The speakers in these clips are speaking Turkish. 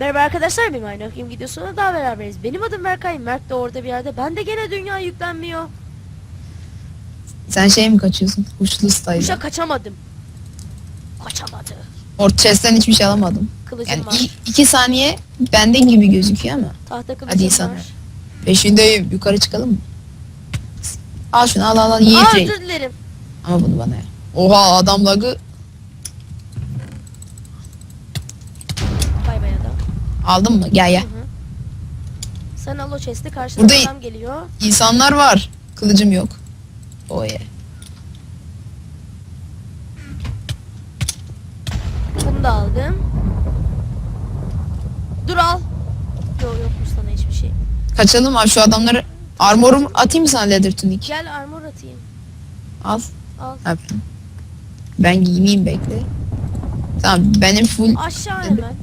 Merhaba arkadaşlar bir Minecraft Game videosuna daha beraberiz. Benim adım Berkay, Mert de orada bir yerde. Ben de gene dünya yüklenmiyor. Sen şey mi kaçıyorsun? Uçlu style. Kuşa kaçamadım. Kaçamadı. Orta chest'ten hiçbir şey alamadım. Kılıcım Yani var. iki saniye bende gibi gözüküyor ama. Tahta kılıcım Hadi insanlar. var. Beşindeyim. Yukarı çıkalım mı? Al şunu al al al. Yiğit Aa rey. özür dilerim. Ama bunu bana ya. Oha adam lagı. Bay bay adam. Aldın mı? Gel gel. hı. Sen al o chest'i karşıda Burada- adam geliyor. İnsanlar var. Kılıcım yok. Yeah. Bunu da aldım. Dur al. Yok yokmuş sana hiçbir şey. Kaçalım abi şu adamları. Armorum atayım mı sana leather tunic? Gel armor atayım. Al. Al. Ha, Ben giymeyeyim bekle. Tamam benim full. Aşağı hemen.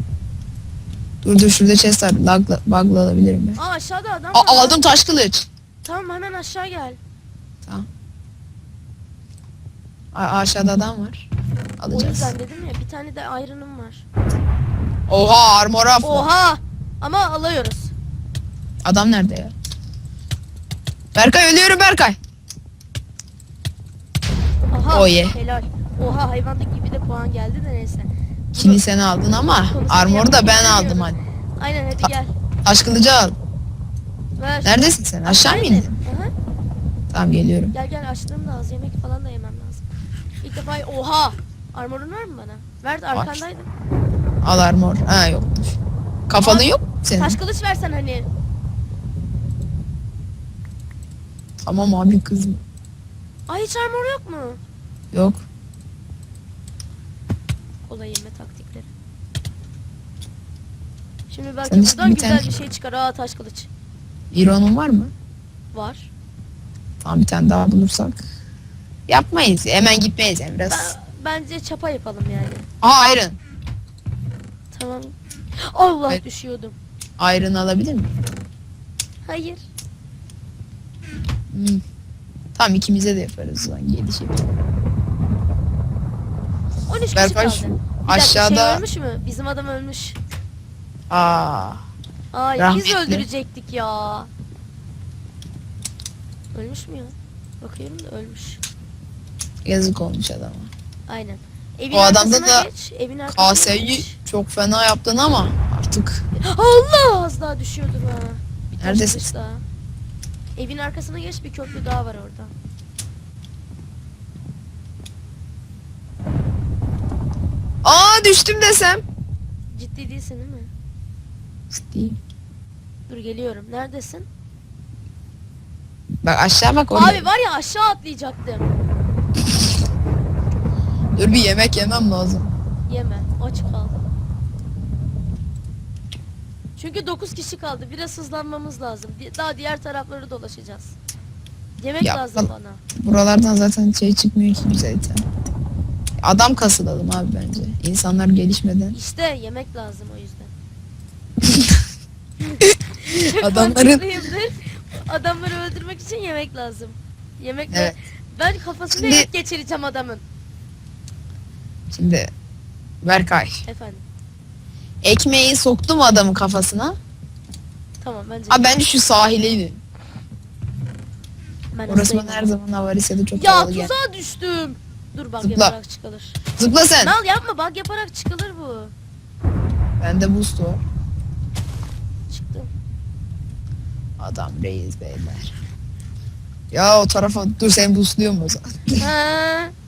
Dur dur şurada chest var. Lagla, bug'la alabilirim ben. Aa aşağıda adam Aa, var. aldım taş kılıç. Tamam hemen aşağı gel. Tamam. A- aşağıda adam var. O Alacağız. yüzden dedim ya bir tane de iron'ım var. Oha armora. Oha! Ama alıyoruz. Adam nerede ya? Berkay ölüyorum Berkay. Aha Oh yeah. helal. Oha hayvanlık gibi de puan geldi de neyse. Kili sen aldın ama armoru da ben aldım hadi. Aynen hadi Ha. gel. Taş kılıcı al. Ver. Neredesin sen? Aşağı mı indin? Tamam geliyorum. Gel gel açlığım da az yemek falan da yemem lazım. İlk defa oha! Armorun var mı bana? Ver de Var. arkandaydı. Al armor. Ha yokmuş. Kafanın yok mu senin? Taş kılıç versen hani. Tamam abi kızım. Ay hiç armor yok mu? Yok. Kolay yeme taktikleri. Şimdi belki Sen buradan bir güzel tane- bir şey çıkar. Aa taş kılıç. İronun var mı? Var. Tamam bir tane daha bulursak. Yapmayız. Hemen gitmeyiz yani biraz. Ben, bence çapa yapalım yani. Aa iron. Tamam. Allah Hayır. düşüyordum. Iron alabilir miyim? Hayır. Hmm. Tamam ikimize de yaparız lan 7 şey. 13 kişi Berkay kaldı. Bir dakika, aşağıda şey ölmüş mü? Bizim adam ölmüş. aa Ay biz Rahmetli. öldürecektik ya. Ölmüş mü ya? Bakıyorum da ölmüş. yazık olmuş adama. Aynen. Evin O adamda arkasına da geç. Evin arkasına KS'yi geç. çok fena yaptın ama artık Allah az daha düşüyordum ha. Neredesin daha. Evin arkasına geç bir köprü daha var orada. Aa düştüm desem. Ciddi değilsin değil mi? Değil. Dur geliyorum. Neredesin? Bak aşağı bak orada. Abi var ya aşağı atlayacaktım. Dur bir yemek yemem lazım. Yeme. Aç kaldım. Çünkü 9 kişi kaldı. Biraz hızlanmamız lazım. Di- Daha diğer tarafları dolaşacağız. Yemek Ya, lazım bana. Buralardan zaten şey çıkmıyor ki güzel. Adam kasılalım abi bence. İnsanlar gelişmeden. İşte yemek lazım o yüzden. Adamların. Adamları öldürmek için yemek lazım. Yemekle Evet. ben kafasını Şimdi- yemek geçireceğim adamın. şimdi Berkay. Efendim. Ekmeği soktum adamın kafasına. Tamam bence. Abi bence şu sahile inin. ben Orası hastayım bana her ama. zaman Avarisa'da çok Ya havalı geldi. tuzağa düştüm. Dur bak Zıpla. yaparak çıkılır. Zıpla sen. Mal yapma bak yaparak çıkılır bu. Bende boost var. Çıktım. Adam reis beyler. Ya o tarafa dur sen boostluyorum o zaman. Ha.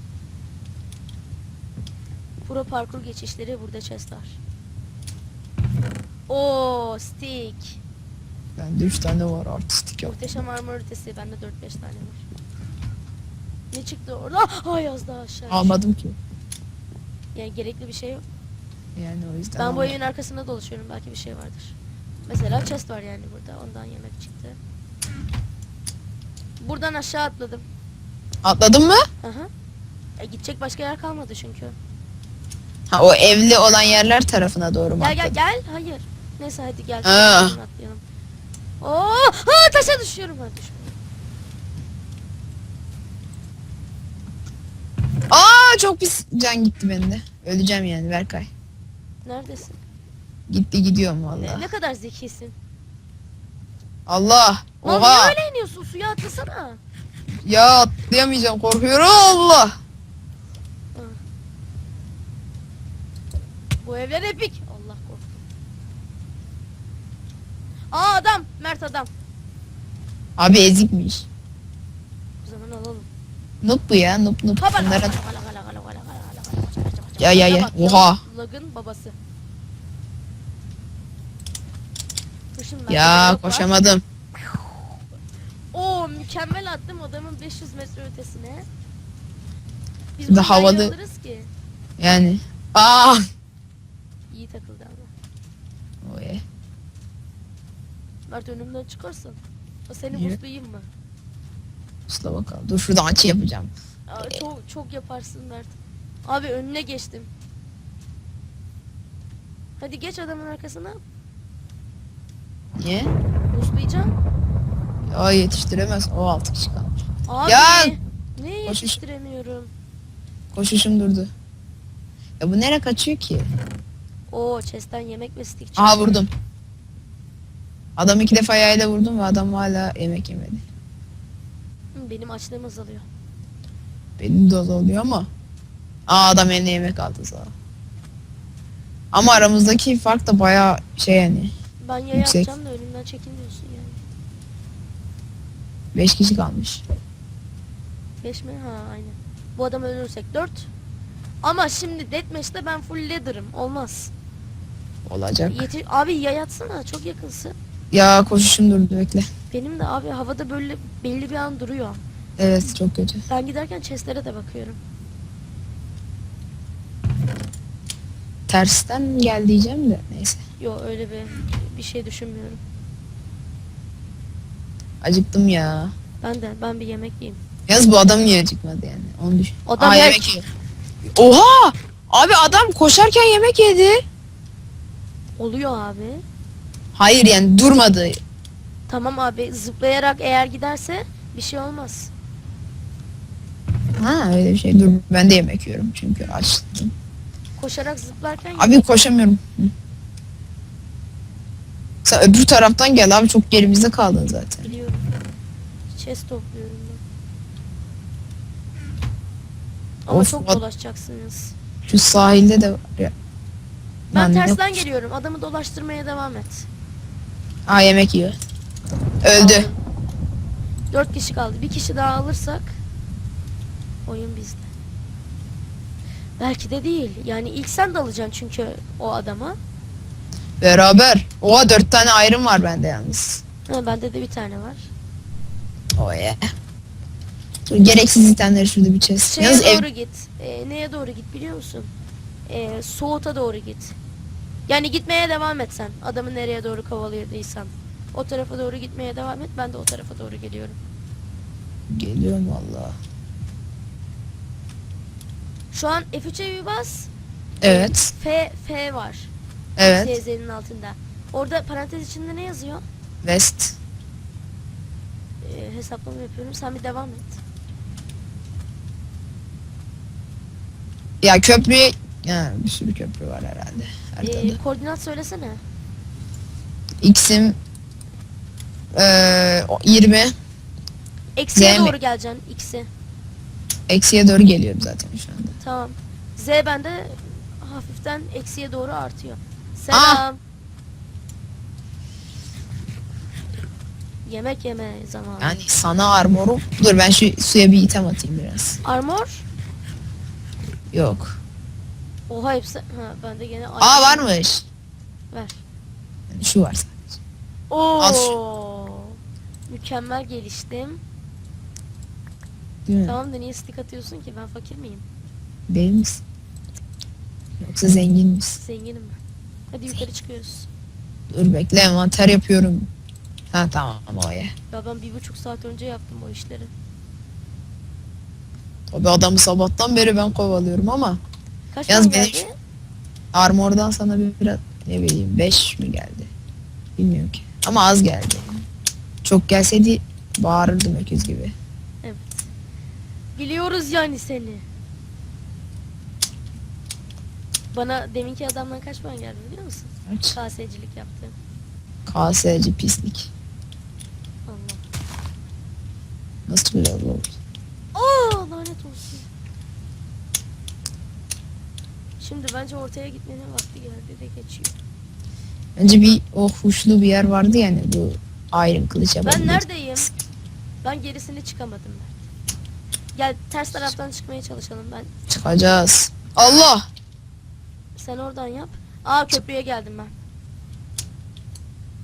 Pro parkur geçişleri burada chest var. Oo stick. Bende 3 tane var artistik yok. Muhteşem armor ötesi bende 4-5 tane var. Ne çıktı orada? Ay az daha aşağı. Almadım ki. Yani gerekli bir şey yok. Yani o yüzden. Ben bu almadım. evin arkasında dolaşıyorum belki bir şey vardır. Mesela chest var yani burada ondan yemek çıktı. Buradan aşağı atladım. Atladın mı? Aha. E, gidecek başka yer kalmadı çünkü. Ha o evli olan yerler tarafına doğru mu Gel gel atladın? gel. Hayır. Neyse hadi gel. Ha. Şuradan atlayalım. Oo, ha taşa düşüyorum ha düşmüyorum. Aa çok pis can gitti bende. Öleceğim yani Berkay. Neredesin? Gitti gidiyorum Ne, valla. ne kadar zekisin. Allah. Lan Oha. niye öyle iniyorsun? Suya atlasana. Ya atlayamayacağım korkuyorum Allah. Bu evler epik. Allah korktum. Aa adam. Mert adam. Abi ezikmiş. O zaman alalım. Noob bu ya noob noob. Hopala, Bunlara... hala, hala, hala, hala, hala, hala, hala. Ya, ya, ya. Bak, Oha. Lag'ın babası. Ya koşamadım. Oo mükemmel attım adamın 500 metre ötesine. Biz iyi alırız ki. Yani. Aa. İyi takıldı ama. Oy. Mert önümden çıkarsın. O seni Niye? buslayayım mı? Usta bakalım. Dur şuradan açı yapacağım. Aa, çok çok yaparsın Mert. Abi önüne geçtim. Hadi geç adamın arkasına. Niye? Buslayacağım. Ya yetiştiremez. O altı kişi kalmış. Abi. Ya! Ne yetiştiremiyorum. Koşuşum durdu. Ya bu nereye kaçıyor ki? Oo chest'ten yemek ve stick çıktı. Aha vurdum. Adam iki defa yayla vurdum ve adam hala yemek yemedi. Hı, Benim açlığım azalıyor. Benim de da oluyor ama. Aa adam eline yemek aldı ol. Ama aramızdaki fark da baya şey yani. Ben yaya Yüksek. atacağım da önümden çekilmiyorsun yani. Beş kişi kalmış. 5 mi? Ha aynen. Bu adam ölürsek 4. Ama şimdi deathmatch'te ben full leader'ım. Olmaz. Olacak. Yeti abi yay atsana çok yakınsın. Ya koşuşum durdu bekle. Benim de abi havada böyle belli bir an duruyor. Evet çok kötü. Ben giderken chestlere de bakıyorum. Tersten gel diyeceğim de neyse. Yo öyle bir bir şey düşünmüyorum. Acıktım ya. Ben de ben bir yemek yiyeyim. Yalnız bu adam niye acıkmadı yani? Onu düşün. Adam Aa, yer- yemek yiyor. Oha! Abi adam koşarken yemek yedi. Oluyor abi. Hayır yani durmadı. Tamam abi zıplayarak eğer giderse bir şey olmaz. Ha öyle bir şey. Dur ben de yemek yiyorum çünkü açtım. Koşarak zıplarken Abi koşamıyorum. Sen öbür taraftan gel abi çok gerimizde kaldın zaten. biliyorum. Chest topluyorum ben. Ama Of, çok what- dolaşacaksınız. Şu sahilde de var ya. Ben Lan ne- tersten geliyorum. Adamı dolaştırmaya devam et. Aa yemek yiyor. Öldü. Dört kişi kaldı. Bir kişi daha alırsak oyun bizde. Belki de değil. Yani ilk sen de alacaksın çünkü o adama. Beraber. Oha dört tane ayrım var bende yalnız. Ha, bende de bir tane var. Oh yeah. Dur gereksiz itemleri şurada bir chest. Şeye Yalnız ev... doğru git. Ee, neye doğru git biliyor musun? Ee, Soğut'a doğru git. Yani gitmeye devam et sen. Adamı nereye doğru kovalıyorduysan. O tarafa doğru gitmeye devam et. Ben de o tarafa doğru geliyorum. Geliyorum valla. Şu an F3'e bir bas. Evet. F, F var. Evet. ZZ'nin altında. Orada parantez içinde ne yazıyor? West. Ee, hesaplama yapıyorum. Sen bir devam et. Ya köprüye... Ya bir sürü köprü var herhalde. Haritada. Ee, koordinat söylesene. X'im... Eee... o 20. Eksiye Z mi? doğru geleceksin. X'i. Eksiye doğru geliyorum zaten şu anda. Tamam. Z bende hafiften eksiye doğru artıyor. Selam. Yemek yeme zamanı. Yani sana armorum... Dur ben şu suya bir item atayım biraz. Armor. Yok. Oha hepsi. Ha bende gene Aa varmış. Ver. Yani şu var sadece. Oo. Mükemmel geliştim. Değil mi? Tamam da niye stick atıyorsun ki? Ben fakir miyim? Değil misin? Yoksa zengin misin? Zenginim ben. Hadi yukarı çıkıyoruz. Dur bekle envanter yapıyorum. Ha tamam o ya. Ya ben bir buçuk saat önce yaptım o işleri. Tabi adamı sabahtan beri ben kovalıyorum ama Kaç tane benim geldi? armordan sana bir biraz ne bileyim 5 mi geldi? Bilmiyorum ki. Ama az geldi. Çok gelseydi bağırırdım öküz gibi. Evet. Biliyoruz yani seni. Bana deminki adamdan kaç puan geldi biliyor musun? Aç. KS'cilik yaptı. KS'ci pislik. Allah. Nasıl bir oldu? Aa lanet olsun. Şimdi bence ortaya gitmenin vakti geldi de geçiyor. Bence bir o huşlu bir yer vardı yani bu Iron kılıç Ben neredeyim? Ben gerisini çıkamadım ben. Gel ters taraftan çıkmaya çalışalım ben. Çıkacağız. Allah! Sen oradan yap. Aa köprüye geldim ben.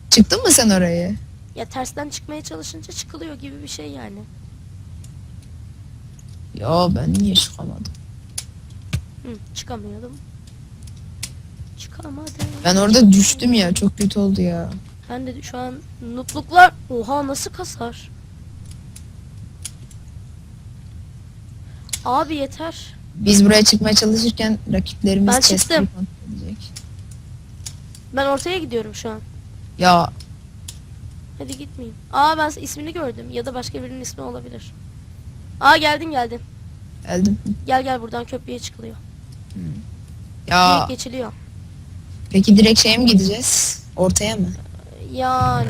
Çıktın mı sen oraya? Ya tersten çıkmaya çalışınca çıkılıyor gibi bir şey yani. Ya ben niye çıkamadım? Hı, çıkamıyordum. Çıkamadım. Ben orada düştüm ya çok kötü oldu ya. Ben de şu an nutluklar. Oha nasıl kasar? Abi yeter. Biz buraya çıkmaya çalışırken rakiplerimiz Ben çıktım. kontrol edecek. Ben ortaya gidiyorum şu an. Ya Hadi gitmeyeyim. Aa ben ismini gördüm ya da başka birinin ismi olabilir. Aa geldin geldin. geldim. Gel gel buradan köprüye çıkılıyor. Ya Direkt geçiliyor. peki direkt şeye mi gideceğiz? Ortaya mı? Yani.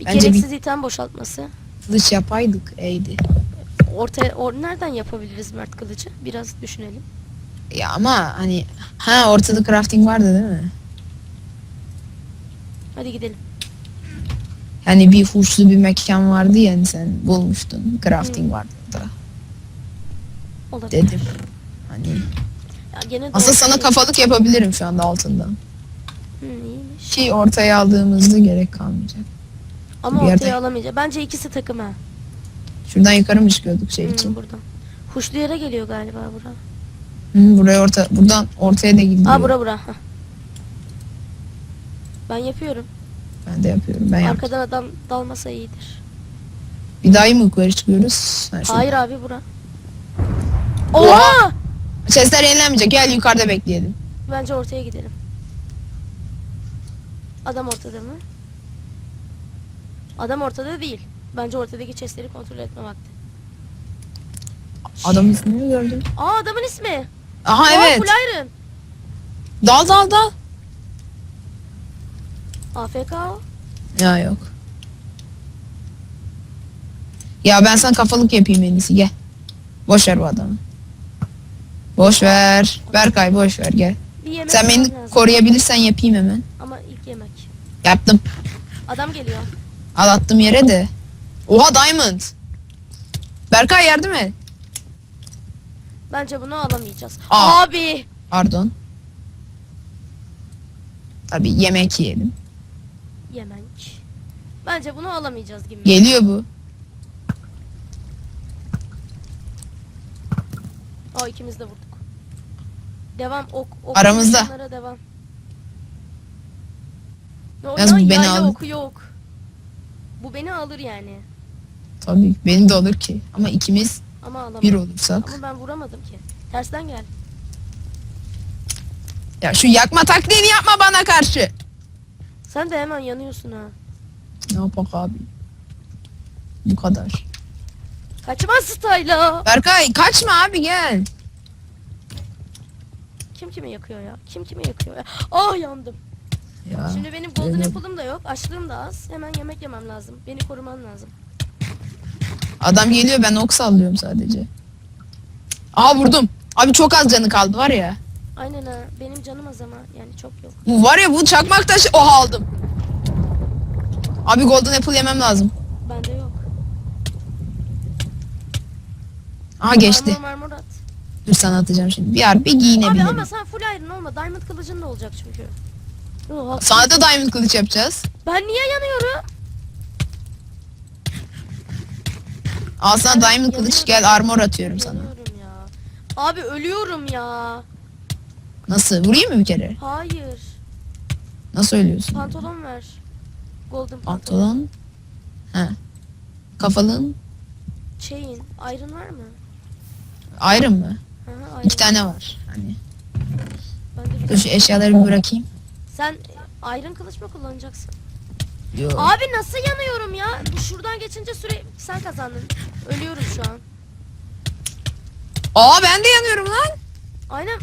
Bir Bence gereksiz item boşaltması. Kılıç yapaydık eydi. Ortaya or nereden yapabiliriz Mert Kılıcı? Biraz düşünelim. Ya ama hani ha ortada crafting vardı değil mi? Hadi gidelim. Hani bir huşlu bir mekan vardı ya hani sen bulmuştun. Crafting vardı orada. Olabilir. Dedim. Hani Ya gene aslında sana değil. kafalık yapabilirim şu anda altından. Hı, iyiymiş. Ki ortaya aldığımızda gerek kalmayacak. Ama bir ortaya yerde- alamayacağız. Bence ikisi takım ha. Şuradan yukarı mı çıkıyorduk şey için? buradan. Huşlu yere geliyor galiba bura. Hı, buraya orta buradan ortaya da gidiyor. Aa bura bura. Hah. Ben yapıyorum. Ben de yapıyorum. Ben yaptım. Arkadan adam dalmasa iyidir. Bir daha mı yukarı çıkıyoruz? Ha, şurada. Hayır abi bura. Oha! Chestler yenilenmeyecek. Gel yukarıda bekleyelim. Bence ortaya gidelim. Adam ortada mı? Adam ortada değil. Bence ortadaki chestleri kontrol etme vakti. Adamın ismini gördüm. Aa adamın ismi. Aha Aa, evet. Full Iron. Dal dal dal. AFK o. Ya yok. Ya ben sana kafalık yapayım en iyisi gel. Boş ver bu adamı. Boş ver. Berkay boş ver gel. Bir yemek Sen beni lazım. koruyabilirsen yapayım hemen. Ama ilk yemek. Yaptım. Adam geliyor. Al attım yere de. Oha diamond. Berkay yardım et. Bence bunu alamayacağız. Aa. Abi. Pardon. Tabii yemek yiyelim. Yemek. Bence bunu alamayacağız gibi. Geliyor bu. Aa ikimiz de vurduk. Devam ok. ok Aramızda. devam. Ne Yalnız beni aldı. oku yok. Bu beni alır yani. Tabii benim de olur ki. Ama ikimiz Ama bir olursak. Ama ben vuramadım ki. Tersten gel. Ya şu yakma taktiğini yapma bana karşı. Sen de hemen yanıyorsun ha. Ne yapak abi? Bu kadar. Kaçma style'a. Berkay kaçma abi gel. Kim kimi yakıyor ya? Kim kimi yakıyor ya? Ah yandım. Ya. Şimdi benim golden öyle. apple'ım da yok. Açlığım da az. Hemen yemek yemem lazım. Beni koruman lazım. Adam geliyor ben ok sallıyorum sadece. Aha vurdum. Abi çok az canı kaldı var ya. Aynen ha. Benim canım az ama yani çok yok. Bu var ya bu çakmak taşı oha aldım. Abi golden apple yemem lazım. Bende yok. Aha geçti. Marmor marmor at. Dur sana atacağım şimdi. Bir harbi Abi giyinebilirim. ama sen full iron olma. Diamond kılıcın da olacak çünkü. Oha. Sana da diamond kılıç yapacağız. Ben niye yanıyorum? Al sana diamond kılıç gel armor atıyorum sana. Ya. Abi ölüyorum ya. Nasıl? Vurayım mı bir kere? Hayır. Nasıl ölüyorsun? Pantolon ver. Golden pantolon. Pantolon. He. Kafalığın Chain. Iron var mı? ayrı mı? Hı hı, iron. İki tane var. Hani. Ben de bir Dur şu eşyaları bir bırakayım. Sen iron kılıç mı kullanacaksın? Yo. Abi nasıl yanıyorum ya? Bu şuradan geçince süre sen kazandın. Ölüyorum şu an. Aa ben de yanıyorum lan. Aynen.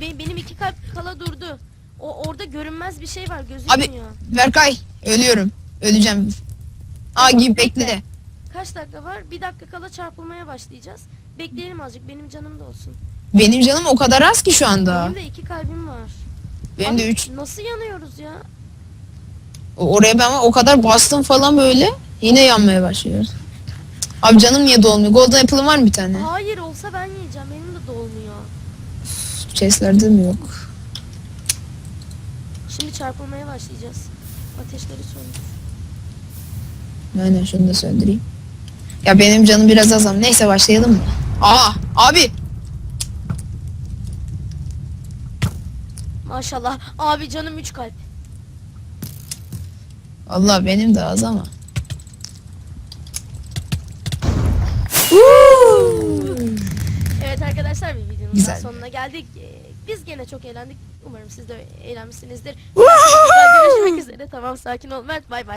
Be- benim iki kalp kala durdu. O orada görünmez bir şey var gözükmüyor. Berkay ölüyorum. Öleceğim. Aa gibi bekle. Kaç dakika var? Bir dakika kala çarpılmaya başlayacağız. Bekleyelim azıcık benim canım da olsun. Benim canım o kadar az ki şu anda. Benim de iki kalbim var. Benim de Abi, 3. Nasıl yanıyoruz ya? Oraya ben o kadar bastım falan böyle. Yine yanmaya başlıyoruz. Abi canım niye dolmuyor? Golden Apple'ın var mı bir tane? Hayır olsa ben yiyeceğim. Benim de dolmuyor. Chestlerde mi yok? Şimdi çarpılmaya başlayacağız. Ateşleri söndür. Aynen şunu da söndüreyim. Ya benim canım biraz az ama neyse başlayalım mı? Aa abi Maşallah. Abi canım 3 kalp. Allah benim de az ama. Evet arkadaşlar bir videonun Güzel. sonuna geldik. Ee, Biz gene çok eğlendik. Umarım siz de eğlenmişsinizdir. Güzel görüşmek üzere. Tamam sakin ol Mert. Bay bay.